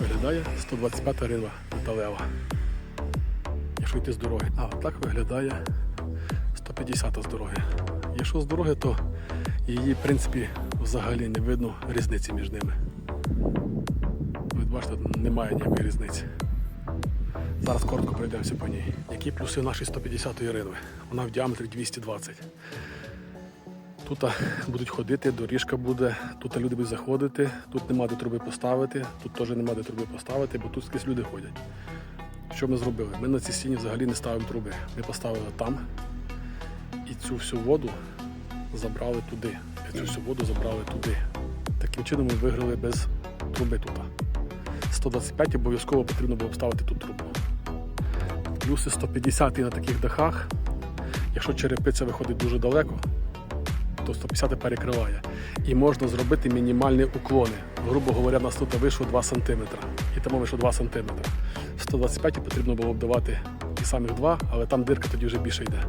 Виглядає 125 ринва металева. Якщо йти з дороги. А так виглядає 150 з дороги. Якщо з дороги, то її, в принципі, взагалі не видно різниці між ними. Ви бачите, немає ніякої різниці. Зараз коротко пройдемося по ній. Які плюси нашої 150-ї ринви? Вона в діаметрі 220. Тут будуть ходити, доріжка буде, тут люди будуть заходити, тут нема де труби поставити, тут теж нема де труби поставити, бо тут скрізь люди ходять. Що ми зробили? Ми на цій стіні взагалі не ставимо труби. Ми поставили там і цю всю воду забрали туди. І цю всю воду забрали туди. Таким чином ми виграли без труби тут. 125 обов'язково потрібно було б ставити тут трубу. Плюси 150 на таких дахах. Якщо черепиця виходить дуже далеко, то 150 перекриває. І можна зробити мінімальні уклони. Грубо говоря, у нас тут вийшло 2 см. І тому вийшло 2 см. 125 потрібно було б давати і самих 2, але там дирка тоді вже більше йде.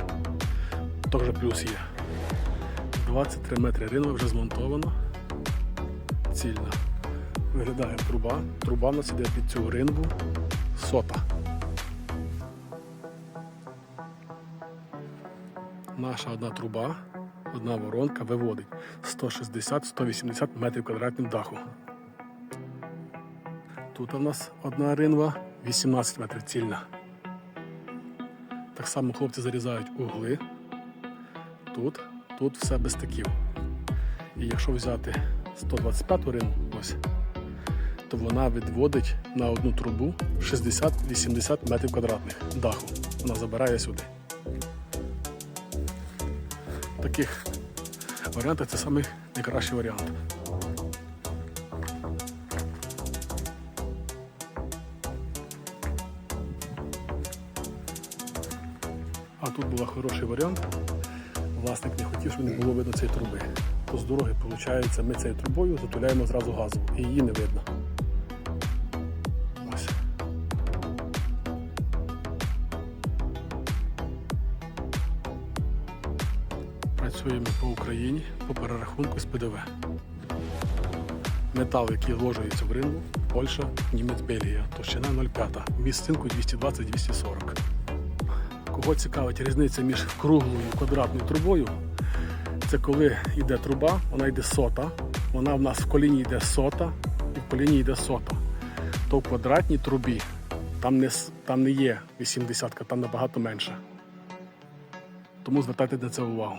Тож плюс є. 23 метри ринок вже змонтовано. Цільна. Виглядає труба. Труба у нас іде під цю ринву сота. Наша одна труба, одна воронка виводить 160-180 метрів квадратних даху. Тут у нас одна ринва 18 метрів цільна. Так само хлопці зарізають угли. Тут, тут все без стиків. І якщо взяти 125 ринву, ось, то вона відводить на одну трубу 60-80 метрів квадратних даху. Вона забирає сюди. Таких варіантах це самий найкращий варіант. А тут був хороший варіант. Власник не хотів, щоб не було видно цієї труби. То з дороги, виходить, ми цією трубою затуляємо зразу газу і її не видно. Працюємо по Україні по перерахунку з ПДВ. Метал, який вложується в ринку, Польща, Німець, Бельгія, товщина 0,5, міст стінку 220-240. Кого цікавить різниця між круглою і квадратною трубою, це коли йде труба, вона йде сота, вона в нас в коліні йде сота і в коліні йде сота. То в квадратній трубі там не, там не є 80, там набагато менше. Тому звертайте на це увагу.